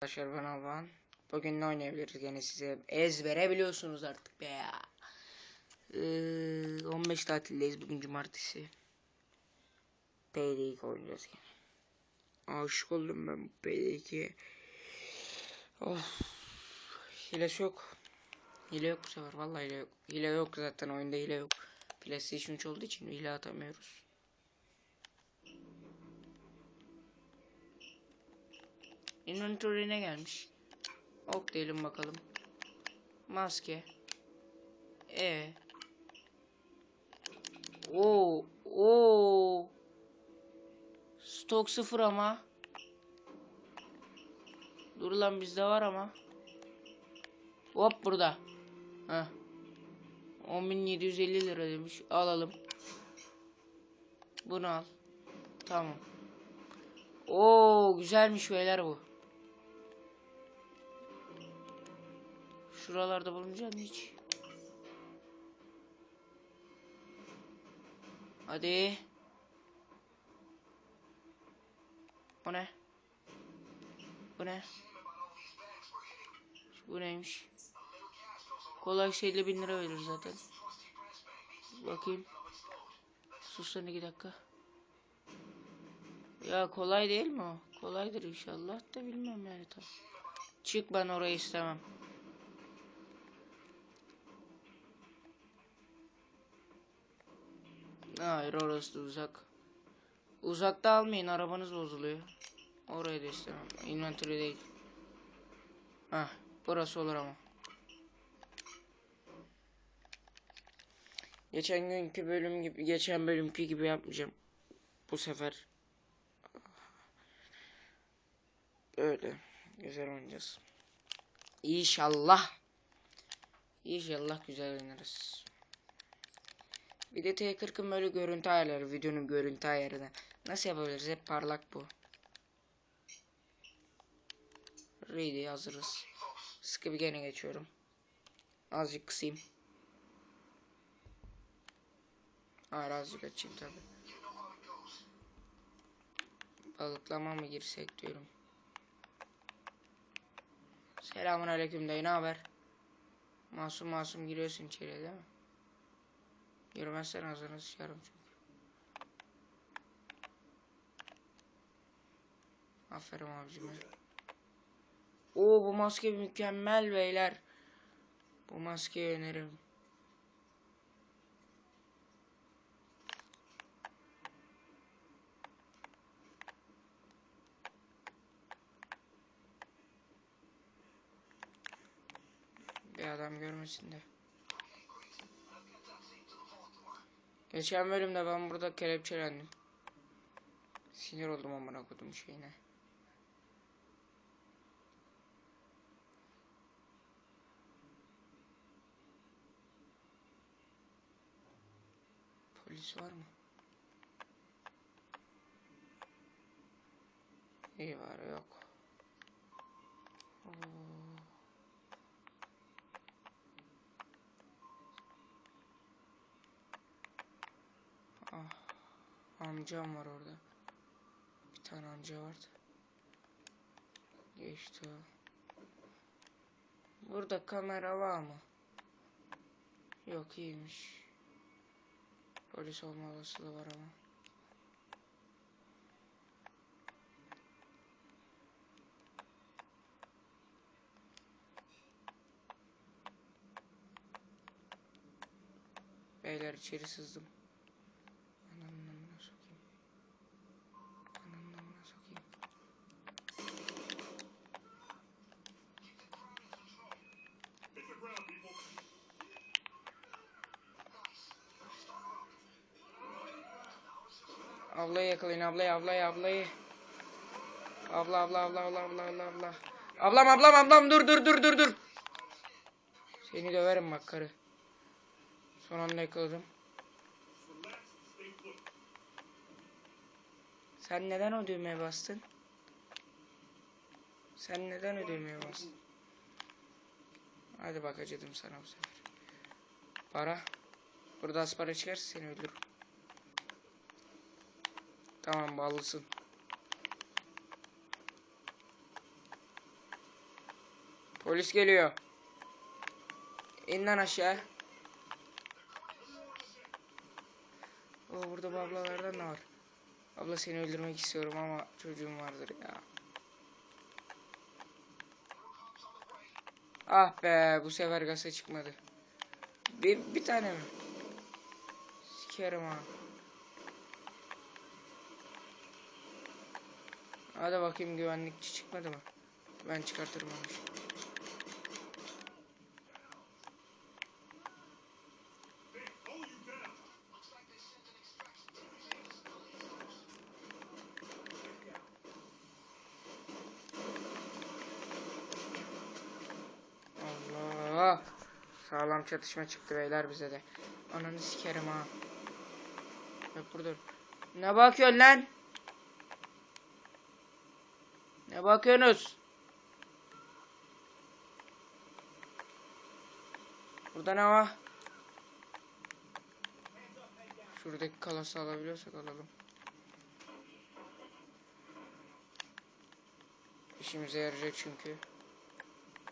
Arkadaşlar ben Alvan. Bugün ne oynayabiliriz gene size ezbere biliyorsunuz artık be ya. Ee, 15 tatildeyiz bugün cumartesi. PD2 oynayacağız gene. Aşık oldum ben bu PD2'ye. Of. Hilesi yok. Hile yok bu sefer vallahi hile yok. Hile yok zaten oyunda hile yok. PlayStation 3 olduğu için hile atamıyoruz. Inventory'ne gelmiş. Ok diyelim bakalım. Maske. E. Oo, oo. Stok sıfır ama. Dur lan bizde var ama. Hop burada. Heh. 10.750 lira demiş. Alalım. Bunu al. Tamam. Oo güzelmiş beyler bu. Şuralarda bulunacak mı hiç? Hadi. Bu ne? Bu ne? Bu neymiş? Kolay şeyle bin lira verir zaten. Bakayım. Sus lan iki dakika. Ya kolay değil mi o? Kolaydır inşallah da bilmem yani tam. Çık ben orayı istemem. Hayır orası da uzak. Uzakta almayın arabanız bozuluyor. Orayı da istemem. Inventory değil. Heh burası olur ama. Geçen günkü bölüm gibi, geçen bölümkü gibi yapmayacağım. Bu sefer. Öyle. Güzel oynayacağız. İnşallah. İnşallah güzel oynarız. Bir de T40'ın böyle görüntü ayarları. Videonun görüntü ayarını. Nasıl yapabiliriz? Hep parlak bu. Ready hazırız. Sıkı bir gene geçiyorum. Azıcık kısayım. Hayır azıcık açayım tabi. Balıklama mı girsek diyorum. Selamun aleyküm dayı ne haber? Masum masum giriyorsun içeriye değil mi? Girmezsen ağzını sıçarım çünkü. Aferin abicim. Oo bu maske mükemmel beyler. Bu maskeyi öneririm. Bir adam görmesin de. Geçen bölümde ben burada kelepçelendim. Sinir oldum amına kodum şeyine. Polis var mı? İyi var yok. Oo. Ah, amcam var orada. Bir tane amca vardı. Geçti o. Burada kamera var mı? Yok iyiymiş. Polis olma olasılığı var ama. Beyler içeri sızdım. Ablayı ablayı ablayı. Abla abla abla abla abla abla abla. Ablam ablam ablam dur dur dur dur dur. Seni döverim bak karı. Son anda yakaladım. Sen neden o düğmeye bastın? Sen neden o düğmeye bastın? Hadi bak acıdım sana bu sefer. Para. Burada az para çıkarsa seni öldürürüm. Tamam bağlısın. Polis geliyor. İn lan aşağı. O burada bu ablalardan da var. Abla seni öldürmek istiyorum ama çocuğum vardır ya. Ah be bu sefer gasa çıkmadı. Bir, bir tane mi? Sikerim ha. Hadi bakayım güvenlikçi çıkmadı mı? Ben çıkartırım onu. Allah. Sağlam çatışma çıktı beyler bize de. Ananı sikerim ha. Bak burada. Ne bakıyorsun lan? Ne bakıyorsunuz? Burada ne var? Şuradaki kalası alabiliyorsak alalım. İşimize yarayacak çünkü.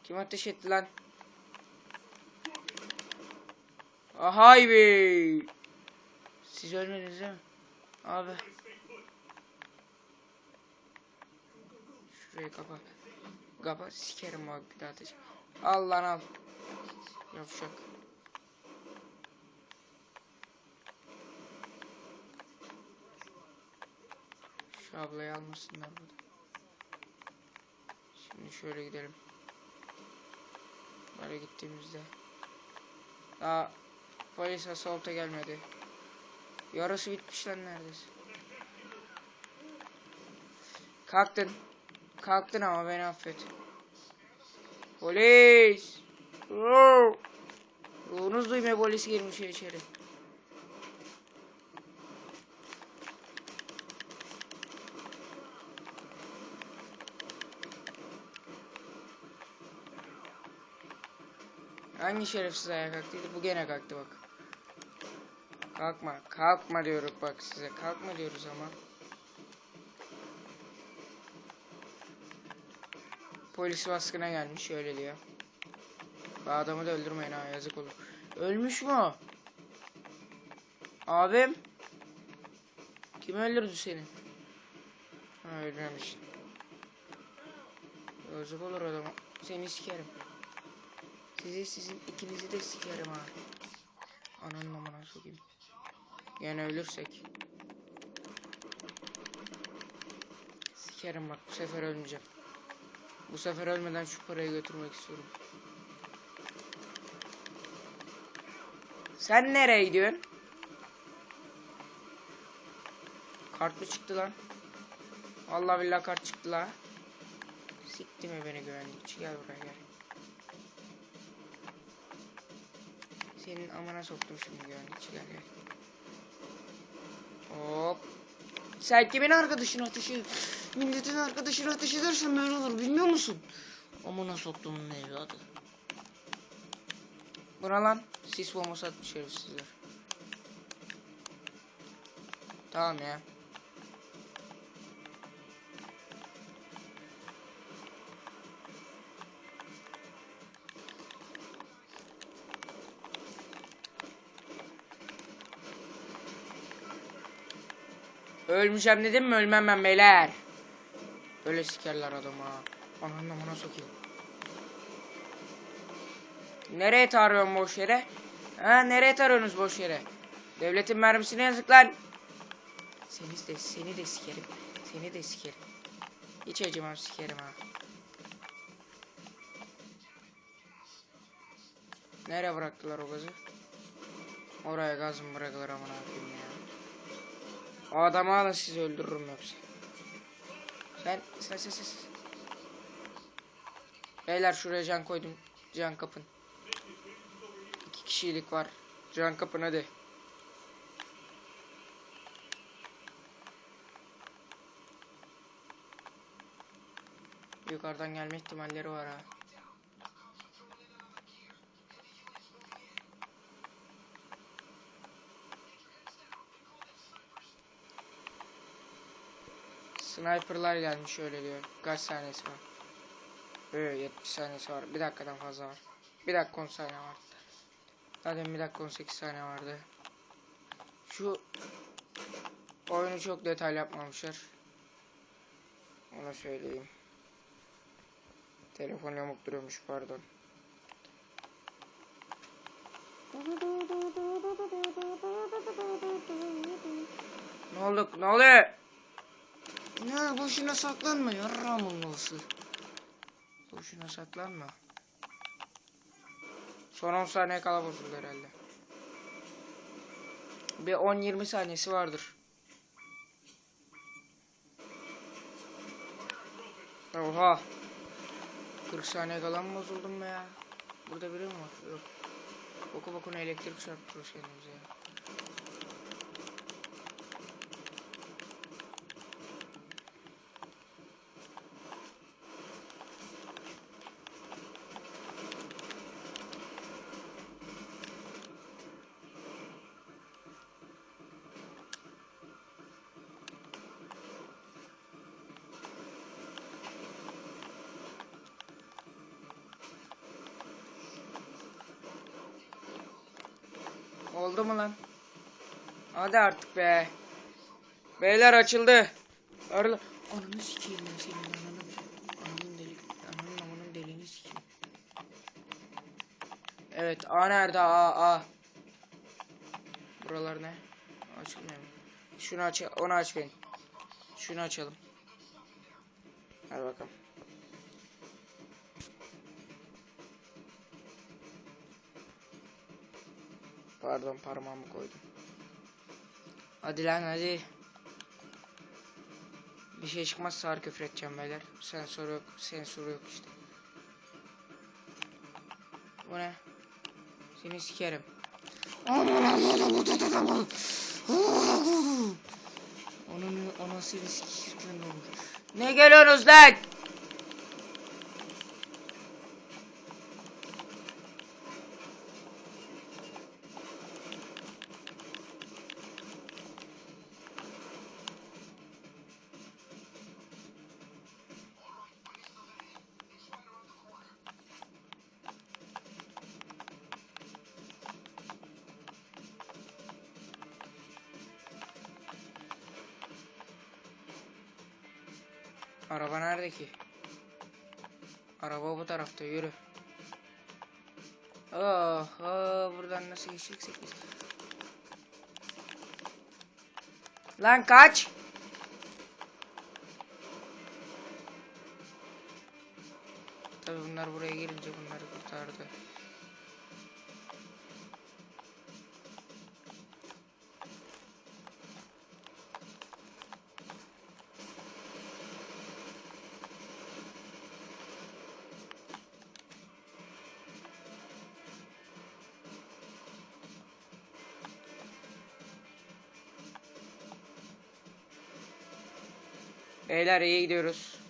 Kim ateş etti lan? Ahay be. Siz ölmediniz değil mi? Abi. Şurayı kapa. Kapa sikerim bak bir daha ateş. Al lan al. Yavşak. Şu ablayı almasınlar burada. Şimdi şöyle gidelim. Böyle gittiğimizde. Daha polis assault'a gelmedi. Yarısı bitmiş lan neredeyse. Kalktın. Kalktın ama beni affet. Polis! Ruhunuz duymuyor polis girmiş içeri. Hangi şerefsiz ayağa kalktıydı? Bu gene kalktı bak. Kalkma. Kalkma diyoruz bak size. Kalkma diyoruz ama. Polis baskına gelmiş öyle diyor. Adamı da öldürmeyin ha yazık olur. Ölmüş mü o? Abim? Kim öldürdü seni? Ha öldürmemiş. Yazık olur adama. Seni sikerim. Sizi sizin ikinizi de sikerim ha. Ananın amına sokayım. Yani ölürsek. Sikerim bak bu sefer ölmeyeceğim. Bu sefer ölmeden şu parayı götürmek istiyorum. Sen nereye gidiyorsun? Kart mı çıktı lan? Vallahi billahi kart çıktı la. Sikti mi beni güvenlikçi gel buraya gel. Senin amana soktum şimdi güvenlikçi gel gel. Hop. Sen kimin arkadaşına ateş ed- Milletin arkadaşına ateş edersen böyle olur bilmiyor musun? Amına soktumun evladı. Buna lan sis bombası atmış herifsizler. Tamam ya. Ölmeyeceğim dedim mi ölmem ben beyler. Böyle sikerler adamı ha. Ananın amına sokayım. Nereye tarıyorsun boş yere? Ha nereye tarıyorsunuz boş yere? Devletin mermisine yazık lan. Seni de seni de sikerim. Seni de sikerim. Hiç acımam sikerim ha. Nereye bıraktılar o gazı? Oraya gaz mı bırakılır amına koyayım ya. Adamı alın sizi öldürürüm yoksa. Sen sen sen. sen. Beyler şuraya can koydum. Can kapın. İki kişilik var. Can kapın hadi. Yukarıdan gelme ihtimalleri var ha. Sniper'lar gelmiş öyle diyor. Kaç saniyesi var? Evet 70 saniyesi var. Bir dakikadan fazla var. Bir dakika 10 saniye var. Zaten bir dakika 18 saniye vardı. Şu oyunu çok detaylı yapmamışlar. Onu söyleyeyim. Telefon yamuk duruyormuş pardon. Ne oldu? Ne oluyor? Ne boşuna saklanma yarramın olsun. Boşuna saklanma. Son 10 saniye kala bozuldu herhalde. Bir 10-20 saniyesi vardır. Oha. 40 saniye kala mı bozuldum be ya? Burada biri mi var? Yok. Boku bokuna elektrik çarptırıyoruz kendimize ya. Oldu mu lan? Hadi artık be. Beyler açıldı. Arla. Ananı sikeyim ben senin ananı. Ananın deli. Ananın amanın deliğini sikeyim. Evet A nerede A A. Buralar ne? Açılmıyor mu? Şunu aç. Onu aç ben. Şunu açalım. Hadi bakalım. Pardon parmağımı koydum. Hadi lan hadi. Bir şey çıkmazsa ağır küfür edeceğim beyler. Sensör yok, sensör yok işte. Bu ne? Seni sikerim. Onun sikirken ne olur? Ne geliyorsunuz lan? Araba nerede ki? Araba bu tarafta yürü. Oh, oh buradan nasıl geçeceksek biz. Lan kaç. Tabi bunlar buraya gelince bunları kurtardı. Beyler iyi gidiyoruz.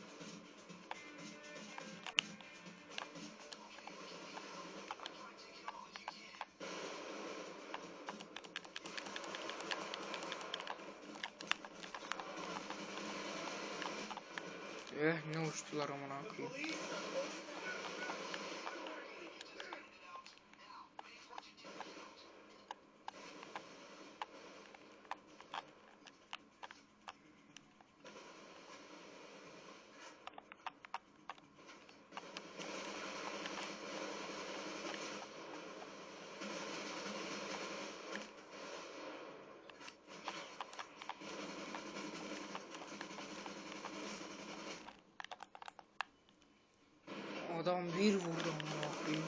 Adam bir vurdu amına.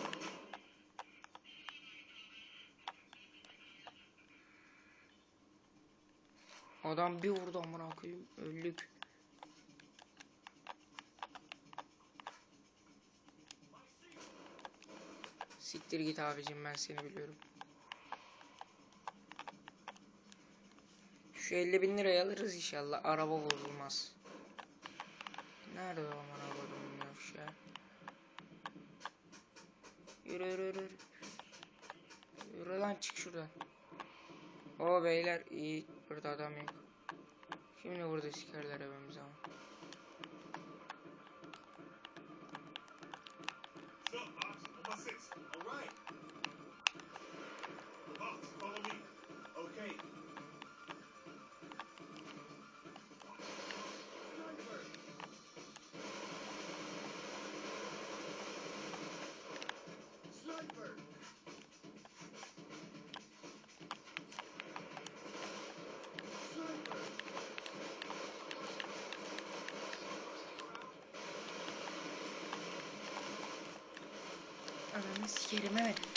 Adam bir vurdu amına koyayım. Öldük. Siktir git abicim ben seni biliyorum. Şu 50 bin liraya alırız inşallah. Araba bozulmaz. Nerede o amına yürü yürü yürü. Yürü lan çık şuradan. O beyler iyi burada adam yok. Şimdi burada sikerler evimiz ama. Ananı sikerim evet.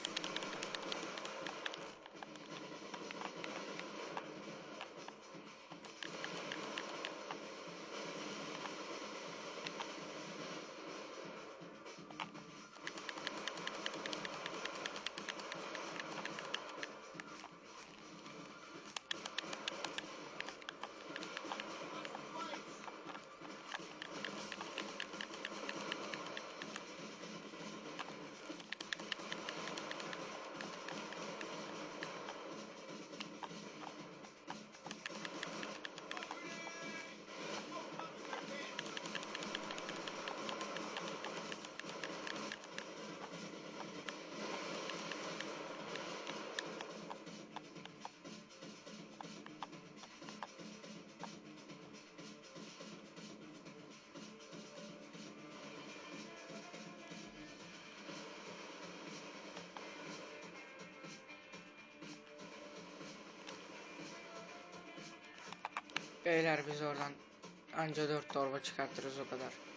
Beyler biz oradan anca 4 torba çıkartırız o kadar.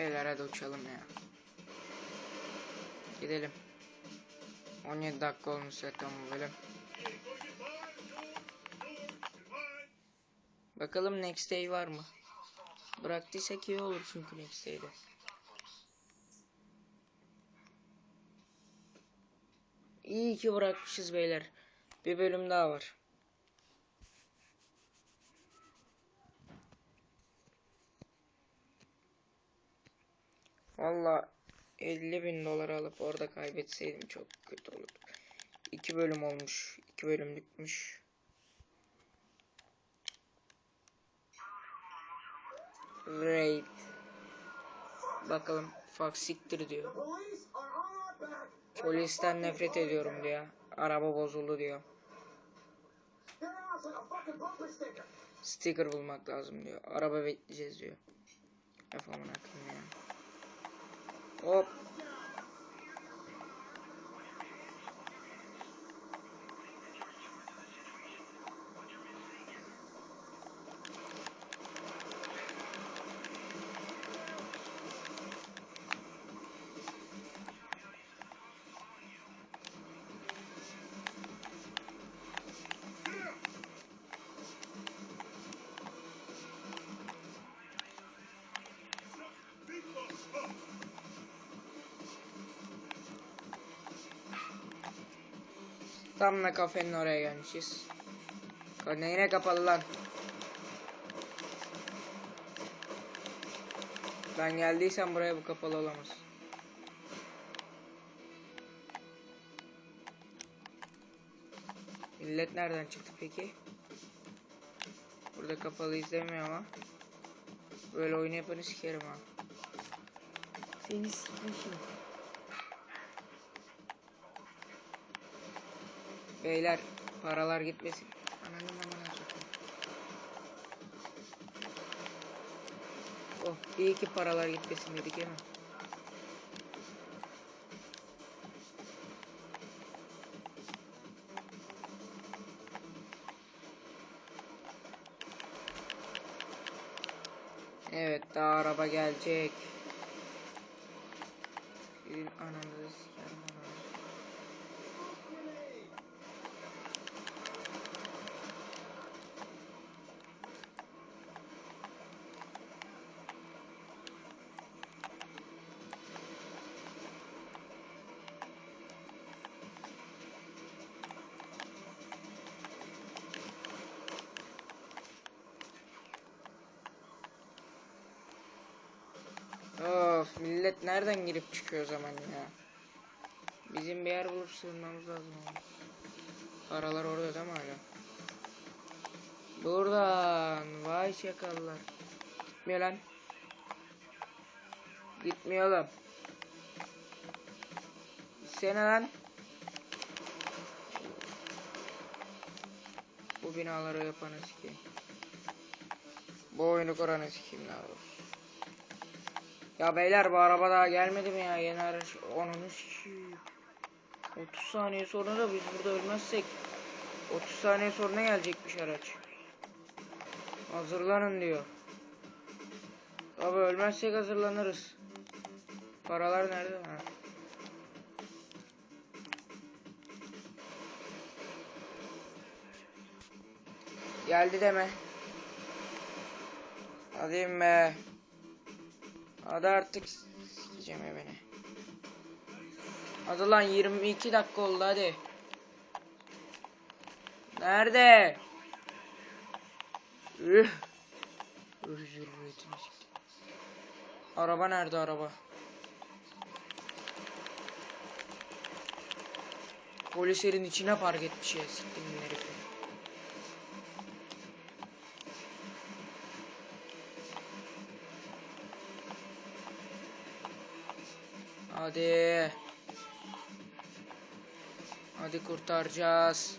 Beyler hadi uçalım ya. Gidelim. 17 dakika olmuş zaten bu bölüm. Bakalım next day var mı? Bıraktıysak iyi olur çünkü next day'de. İyi ki bırakmışız beyler. Bir bölüm daha var. Valla 50 bin dolar alıp orada kaybetseydim çok kötü olurdu. İki bölüm olmuş. iki bölümlükmüş. Raid. Bakalım fuck siktir diyor. Polisten nefret ediyorum diyor. Araba bozuldu diyor. Sticker. Bulmak lazım diyor. Araba bekleyeceğiz diyor. Yapamın hakkım ya. Hop. Tam da kafenin oraya gelmişiz. Ne yine kapalı lan. Ben geldiysem buraya bu kapalı olamaz. Millet nereden çıktı peki? Burada kapalı izlemiyor ama. Böyle oyun yapanı sikerim ha. Seni sikmişim. Beyler paralar gitmesin. Ananın amına sokayım. Oh iyi ki paralar gitmesin dedik mi? Evet daha araba gelecek. Bir ananızı nereden girip çıkıyor o zaman ya? Bizim bir yer bulup sığınmamız lazım. Paralar orada değil mi hala? Buradan. Vay çakallar. Gitmiyor lan. Gitmiyor oğlum. Sene lan. Bu binaları yapanı sikeyim. Bu oyunu kuranı sikeyim daha doğrusu. Ya beyler bu araba daha gelmedi mi ya yeni araç sikeyim. 30 saniye sonra da biz burada ölmezsek 30 saniye sonra gelecekmiş araç. Hazırlanın diyor. Abi ölmezsek hazırlanırız. Paralar nerede? Ha. Geldi deme. Hadi be. Hadi artık sikeceğim beni. Hadi lan 22 dakika oldu hadi. Nerede? Araba nerede araba? Polis yerin içine park etmiş ya siktim. Hadi. Hadi kurtaracağız.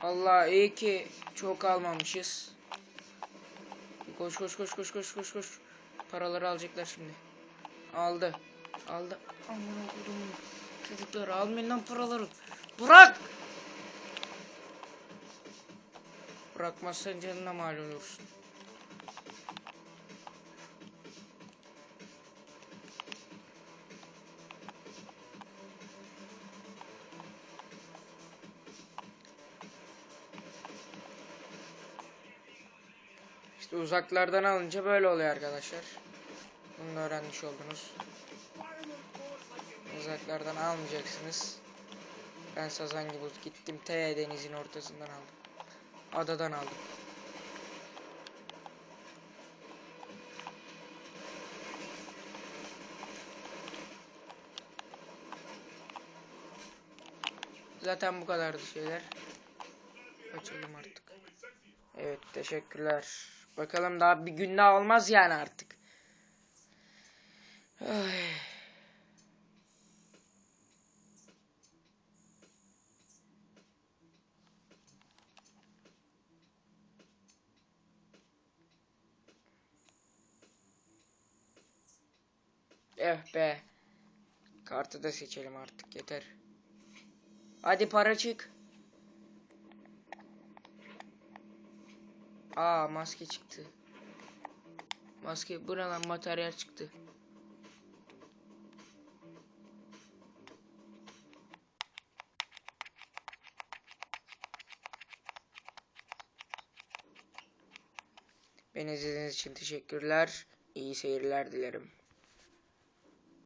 Allah iyi ki çok almamışız. Koş koş koş koş koş koş koş. Paraları alacaklar şimdi. Aldı. Aldı. Aman okudum. Çocuklar almayın lan paraları. Bırak. Bırakmazsan canına mal olursun. İşte uzaklardan alınca böyle oluyor arkadaşlar. Bunu da öğrenmiş oldunuz. Uzaklardan almayacaksınız. Ben sazan gibi gittim T denizin ortasından aldım. Adadan aldım. Zaten bu kadardı şeyler. Açalım artık. Evet teşekkürler. Bakalım daha bir gün daha olmaz yani artık. Ay. Eh be. Kartı da seçelim artık yeter. Hadi para çık. Aa maske çıktı. Maske bu ne lan materyal çıktı. Beni izlediğiniz için teşekkürler. İyi seyirler dilerim.